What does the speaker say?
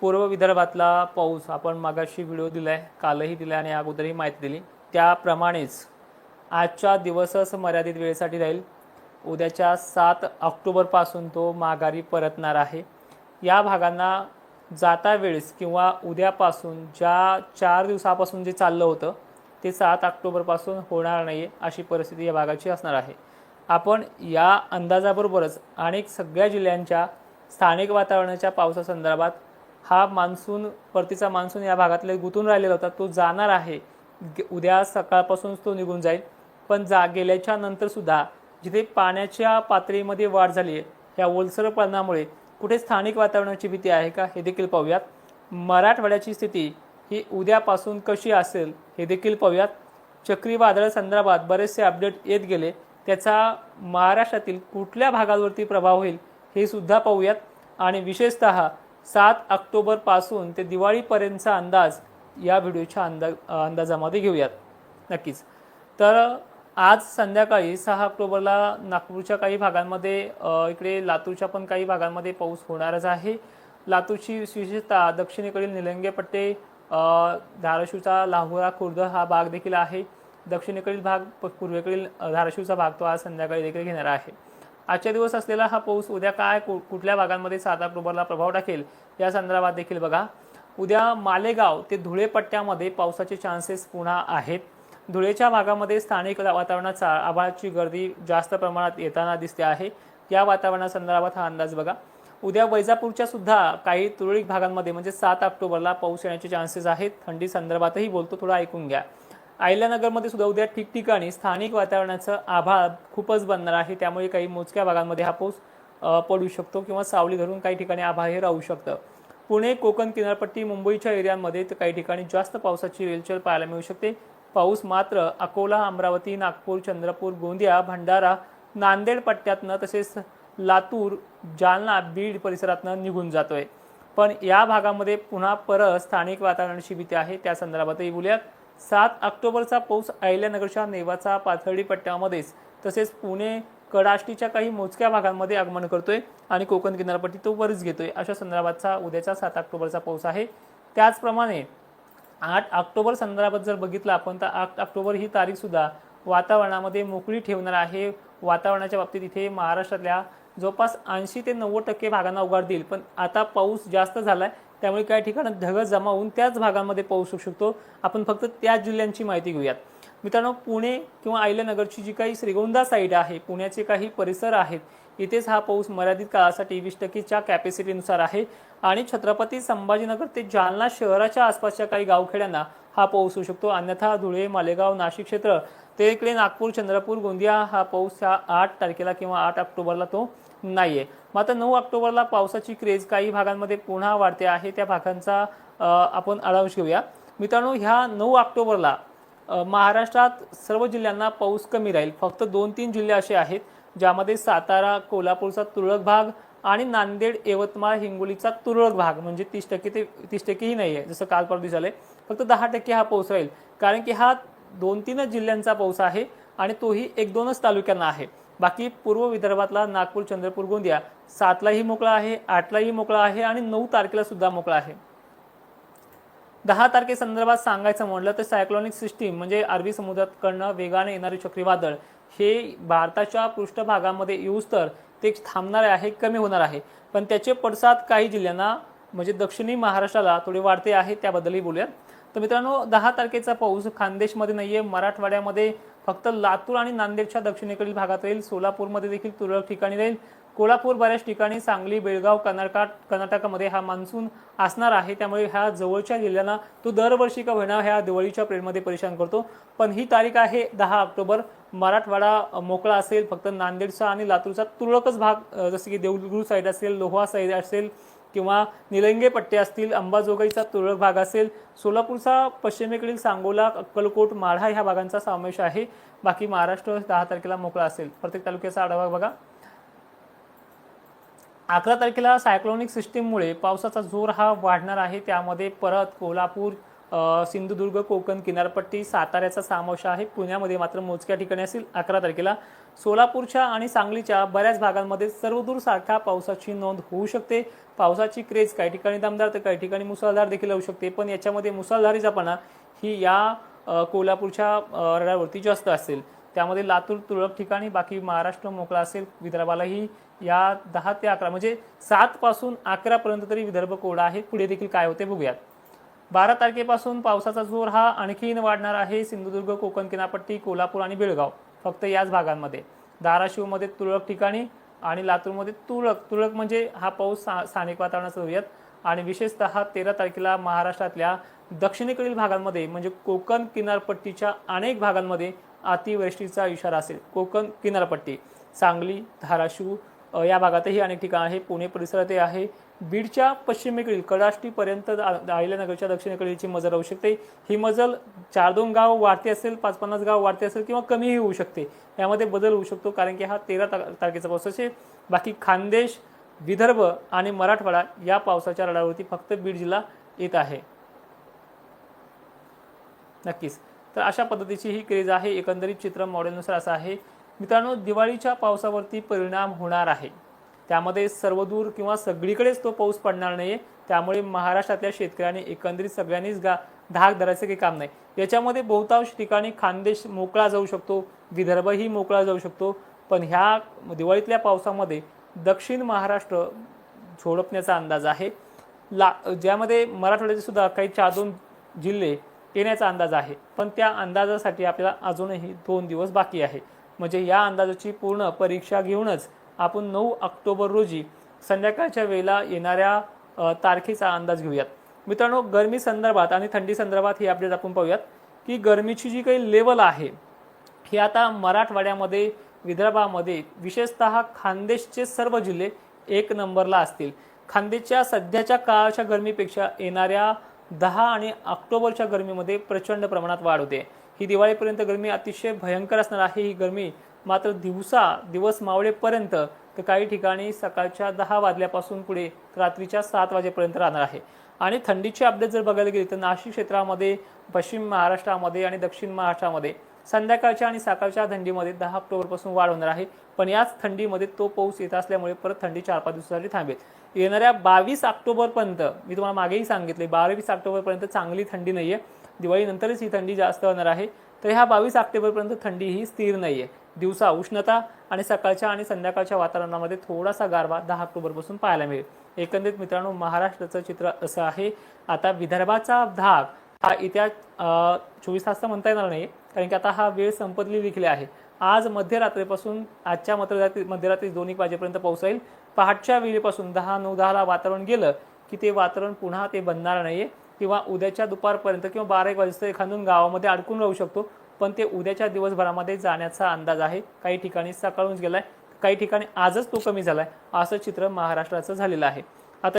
पूर्व विदर्भातला पाऊस आपण मागाशी व्हिडिओ दिला आहे कालही दिला आणि अगोदरही माहिती दिली. त्याप्रमाणेच आजच्या दिवसच मर्यादित वेळेसाठी राहील. उद्याच्या सात ऑक्टोबरपासून तो माघारी परतणार आहे. या भागांना जाता वेळेस किंवा उद्यापासून ज्या चार दिवसापासून जे चाललं होतं ते सात ऑक्टोबरपासून होणार नाही आहे अशी परिस्थिती या भागाची असणार आहे. आपण या अंदाजाबरोबरच अनेक सगळ्या जिल्ह्यांच्या स्थानिक वातावरणाच्या पावसासंदर्भात हा मान्सून परतीचा मान्सून या भागातले गुंतून राहिलेला होता तो जाणार आहे. उद्या सकाळपासूनच तो निघून जाईल. पण जा गेल्याच्या नंतरसुद्धा जिथे पाण्याच्या पातळीमध्ये वाढ झाली आहे ह्या ओलसरपणामुळे कुठे स्थानिक वातावरणाची भीती आहे का हे देखील पाहूयात. मराठवाड्याची स्थिती ही उद्यापासून कशी असेल हे देखील पाहूयात. चक्रीवादळ संदर्भात बरेचसे अपडेट येत गेले. त्याचा महाराष्ट्रातील कुठल्या भागावरती प्रभाव होईल हे सुद्धा पाहूयात. आणि विशेषतः सात ऑक्टोबरपासून ते दिवाळीपर्यंतचा अंदाज या व्हिडिओच्या अंदाज अंदाजामध्ये घेऊयात नक्कीच. तर आज संध्याकाळी सहा ऑक्टोबरला नागपूरच्या काही भागांमध्ये इकडे लातूरच्या पण काही भागांमध्ये पाऊस होणारच आहे. लातूरची विशेषतः दक्षिणेकडील निलंगे पट्टे धाराशिवचा लाहोरा खुर्द हा भाग देखील आहे. दक्षिणेकडील भाग प- पूर्वेकडील धाराशिवचा भाग तो आज संध्याकाळी देखील घेणार आहे. आजच्या दिवस असलेला हा पाऊस उद्या काय कु- कुठल्या भागांमध्ये सात ऑक्टोबरला प्रभाव टाकेल? या संदर्भात देखील बघा. उद्या मालेगाव ते धुळे पट्ट्यामध्ये पावसाचे चान्सेस पुन्हा आहेत. धुळेच्या भागामध्ये स्थानिक वातावरणाचा आभाळाची गर्दी जास्त प्रमाणात येताना दिसते आहे. या वातावरणासंदर्भात हा अंदाज बघा. उद्या वैजापूरच्या सुद्धा काही तुरळक भागांमध्ये म्हणजे सात ऑक्टोबरला पाऊस येण्याचे चान्सेस आहेत. थंडी संदर्भातही बोलतो थोडं ऐकून घ्या. आयल्यानगरमध्ये सुद्धा उद्या ठिकठिकाणी स्थानिक वातावरणाचं आभाळ खूपच बनणार आहे. त्यामुळे काही मोजक्या भागांमध्ये हा पाऊस पडू शकतो किंवा सावली धरून काही ठिकाणी आभाळ हे राहू शकतं. पुणे कोकण किनारपट्टी मुंबईच्या एरियांमध्ये तर काही ठिकाणी जास्त पावसाची रेलचेल पाहायला मिळू शकते. पाऊस मात्र अकोला अमरावती नागपूर चंद्रपूर गोंदिया भंडारा नांदेड पट्ट्यातनं तसेच लातूर जालना बीड परिसरातनं निघून जातोय. पण या भागामध्ये पुन्हा परत स्थानिक वातावरणाची भीती आहे. त्या संदर्भातही बोलूयात. सात ऑक्टोबरचा पाऊस अहिल्यानगरच्या नेवाचा पाथर्डी पट्ट्यामध्येच तसेच पुणे कडाष्टीच्या काही मोजक्या भागांमध्ये आगमन करतोय आणि कोकण किनारपट्टी तो वरच घेतोय. अशा संदर्भातचा उद्याचा सात ऑक्टोबरचा पाऊस आहे. त्याचप्रमाणे आठ ऑक्टोबर संदर्भात जर बघितलं आपण तर आठ ऑक्टोबर ही तारीखसुद्धा वातावरणामध्ये मोकळी ठेवणार आहे. वातावरणाच्या बाबतीत इथे महाराष्ट्रातल्या जवळपास ऐंशी ते नव्वद टक्के भागांना उघाड देईल. पण आता पाऊस जास्त झाला आहे त्यामुळे काही ठिकाणी ढगं जमा होऊन त्याच भागांमध्ये पाऊस होऊ शकतो. आपण फक्त त्याच जिल्ह्यांची माहिती घेऊयात. मित्रांनो पुणे किंवा अहिल्यानगरची जी काही श्रीगोंदा साईड आहे पुण्याचे काही परिसर आहेत इथेच हा पाऊस मर्यादित काळासाठी वीस टक्केच्या कॅपॅसिटीनुसार आहे. आणि छत्रपती संभाजीनगर ते जालना शहराच्या आसपासच्या काही गावखेड्यांना हा पाऊस होऊ शकतो. अन्यथा धुळे मालेगाव नाशिक क्षेत्र ते इकडे नागपूर चंद्रपूर गोंदिया हा पाऊस ह्या आठ तारखेला किंवा आठ ऑक्टोबरला तो नाही आहे मात्र नऊ ऑक्टोबरला पावसाची क्रेज काही भागांमध्ये पुन्हा वाढते आहे. त्या भागांचा आपण आढावा घेऊया. मित्रांनो ह्या नऊ ऑक्टोबरला महाराष्ट्रात सर्व जिल्ह्यांना पाऊस कमी राहील. फक्त दोन तीन जिल्हे असे आहेत ज्यामध्ये सातारा कोल्हापूरचा तुरळक भाग आणि नांदेड यवतमाळ हिंगोलीचा तुरळक भाग. म्हणजे तीस टक्के ते तीस टक्केही नाही आहे जसं काल दिसाल आहे फक्त दहा टक्के हा पाऊस राहील. कारण की हा दोन तीनच जिल्ह्यांचा पाऊस आहे आणि तोही एक दोनच तालुक्यांना आहे. बाकी पूर्व विदर्भातला नागपूर चंद्रपूर गोंदिया सातलाही मोकळा आहे आठलाही मोकळा आहे आणि नऊ तारखेला सुद्धा मोकळा आहे. दहा तारखेसंदर्भात सांगायचं म्हटलं तर सायक्लॉनिक सिस्टीम म्हणजे अरबी समुद्राकडनं वेगाने येणारे चक्रीवादळ हे भारताच्या पृष्ठभागामध्ये येऊस तर ते थांबणार आहे कमी होणार आहे. पण त्याचे पडसाद काही जिल्ह्यांना म्हणजे दक्षिणी महाराष्ट्राला थोडे वाढते आहे त्याबद्दलही बोलूयात. तर मित्रांनो दहा तारखेचा पाऊस खानदेशमध्ये आहे मराठवाड्यामध्ये फक्त लातूर आणि नांदेडच्या दक्षिणेकडील भागात राहील. सोलापूरमध्ये देखील तुरळक ठिकाणी राहील. कोल्हापूर बऱ्याच ठिकाणी सांगली बेळगाव कर्नाटक कर्नाटकामध्ये हा मान्सून असणार आहे. त्यामुळे ह्या जवळच्या जिल्ह्यांना तो दरवर्षी का होईना ह्या दिवाळीच्या पिरियडमध्ये परेशान करतो. पण ही तारीख आहे दहा ऑक्टोबर. मराठवाडा मोकळा असेल. फक्त नांदेडचा आणि लातूरचा तुरळकच भाग जसे की देऊळगुरू साईड असेल लोहा साईड असेल किंवा निलंगे पट्टे असतील अंबाजोगाईचा तुरळक भाग असेल सोलापूरचा पश्चिमेकडील सांगोला अक्कलकोट माढा ह्या भागांचा समावेश आहे. बाकी महाराष्ट्र दहा तारखेला मोकळा असेल. प्रत्येक तालुक्याचा आढावा बघा. अकरा तारखेला सायक्लोनिक सिस्टीममुळे पावसाचा जोर हा वाढणार आहे. त्यामध्ये परत कोल्हापूर सिंधुदुर्ग कोकण किनारपट्टी साताऱ्याचा समावेश आहे. पुण्यामध्ये मात्र मोजक्या ठिकाणी असेल अकरा तारखेला. सोलापूरच्या आणि सांगलीच्या बऱ्याच भागांमध्ये सर्वदूर साठा पावसाची नोंद होऊ शकते. पावसाची क्रेज काही ठिकाणी दमदार तर काही ठिकाणी मुसळधार देखील होऊ शकते. पण याच्यामध्ये मुसळधारी जपाना ही या कोल्हापूरच्या रडावरती जास्त असेल. त्यामध्ये लातूर तुरळक ठिकाणी बाकी महाराष्ट्र मोकळा असेल विदर्भालाही या दहा ते अकरा म्हणजे सात पासून अकरापर्यंत तरी विदर्भ कोरडा आहे. पुढे देखील काय होते बघूयात. बारा तारखेपासून पावसाचा जोर हा आणखीन वाढणार आहे. सिंधुदुर्ग कोकण किनारपट्टी कोल्हापूर आणि बेळगाव फक्त याच भागांमध्ये. धाराशिवमध्ये तुरळक ठिकाणी आणि लातूरमध्ये तुरळक. तुरळक म्हणजे हा पाऊस स्थानिक वातावरणाचा होऊयात आणि विशेषतः तेरा तारखेला महाराष्ट्रातल्या दक्षिणेकडील भागांमध्ये म्हणजे कोकण किनारपट्टीच्या अनेक भागांमध्ये अतिवृष्टीचा इशारा असेल. कोकण किनारपट्टी सांगली धाराशिव या भागातही अनेक ठिकाण आहे. पुणे परिसरातही आहे. बीडच्या पश्चिमेकडील कडाष्टीपर्यंत अहिल्यानगरच्या दक्षिणेकडीलची मजल राहू शकते. ही मजल चार दोन गाव वाढते असेल पाच पन्नास गाव वाढते असेल किंवा कमीही होऊ शकते. यामध्ये बदल होऊ शकतो कारण की हा तेरा तारखेचा पाऊस असेल. बाकी खानदेश विदर्भ आणि मराठवाडा या पावसाच्या रडावरती फक्त बीड जिल्हा येत आहे. नक्कीच. तर अशा पद्धतीची ही क्रेज आहे. एकंदरीत चित्र मॉडेलनुसार असं आहे. मित्रांनो दिवाळीच्या पावसावरती परिणाम होणार आहे. त्यामध्ये सर्वदूर किंवा सगळीकडेच तो पाऊस पडणार नाही त्यामुळे महाराष्ट्रातल्या शेतकऱ्यांनी एकंदरीत सगळ्यांनीच गा धाक धरायचं काही काम नाही. याच्यामध्ये बहुतांश ठिकाणी खानदेश मोकळा जाऊ शकतो विदर्भही मोकळा जाऊ शकतो. पण ह्या दिवाळीतल्या पावसामध्ये दक्षिण महाराष्ट्र झोडपण्याचा अंदाज आहे. ला ज्यामध्ये मराठवाड्याचे सुद्धा काही चार दोन जिल्हे येण्याचा अंदाज आहे. पण त्या अंदाजासाठी आपल्याला अजूनही दोन दिवस बाकी आहे. म्हणजे या अंदाजाची पूर्ण परीक्षा घेऊनच आपण नऊ ऑक्टोबर रोजी संध्याकाळच्या वेळेला येणाऱ्या तारखेचा अंदाज घेऊयात. मित्रांनो गरमी संदर्भात आणि थंडी संदर्भात ही अपडेट आपण पाहूयात की गरमीची जी काही लेवल आहे ही आता मराठवाड्यामध्ये विदर्भामध्ये विशेषतः खानदेशचे सर्व जिल्हे एक नंबरला असतील. खानदेशच्या सध्याच्या काळाच्या गरमीपेक्षा येणाऱ्या दहा आणि ऑक्टोबरच्या गरमीमध्ये प्रचंड प्रमाणात वाढ होते. ही दिवाळीपर्यंत गरमी अतिशय भयंकर असणार आहे. ही गरमी मात्र दिवसा दिवस मावळेपर्यंत तर काही ठिकाणी सकाळच्या दहा वाजल्यापासून पुढे रात्रीच्या सात वाजेपर्यंत राहणार आहे. आणि थंडीची अपडेट जर बघायला गेली तर नाशिक क्षेत्रामध्ये पश्चिम महाराष्ट्रामध्ये आणि दक्षिण महाराष्ट्रामध्ये संध्याकाळच्या आणि सकाळच्या थंडीमध्ये दहा ऑक्टोबरपासून वाढ होणार आहे. पण याच थंडीमध्ये तो पाऊस येत असल्यामुळे परत थंडी चार पाच दिवसासाठी थांबेल. येणाऱ्या बावीस ऑक्टोबरपर्यंत मी तुम्हाला मागेही सांगितले बावीस ऑक्टोबरपर्यंत चांगली थंडी नाही आहे दिवाळीनंतरच ही थंडी जास्त होणार आहे. तर ह्या बावीस ऑक्टोबरपर्यंत थंडी ही स्थिर नाही आहे दिवसा उष्णता आणि सकाळच्या आणि संध्याकाळच्या वातावरणामध्ये थोडासा गारवा दहा ऑक्टोबरपासून पाहायला मिळेल. एकंदरीत मित्रांनो महाराष्ट्राचं चित्र असं आहे. आता विदर्भाचा भाग हा येत्या चोवीस तास तर म्हणता येणार नाही कारण की आता हा वेळ संपतली देखील आहे. आज मध्यरात्रीपासून आजच्या मध्यरात्री मध्यरात्री दोन एक वाजेपर्यंत पाऊस येईल पहाटच्या वेळेपासून दहा नऊ दहाला वातावरण गेलं की ते वातावरण पुन्हा ते बनणार नाही आहे किंवा उद्याच्या दुपारपर्यंत किंवा बारा एक वाजेपर्यंत एखादून गावामध्ये अडकून राहू शकतो. पण ते उद्याच्या दिवसभरामध्ये जाण्याचा अंदाज आहे. काही ठिकाणी सकाळूनच गेलाय. काही ठिकाणी आजच तो कमी झालाय. असं चित्र महाराष्ट्राचं झालेलं आहे.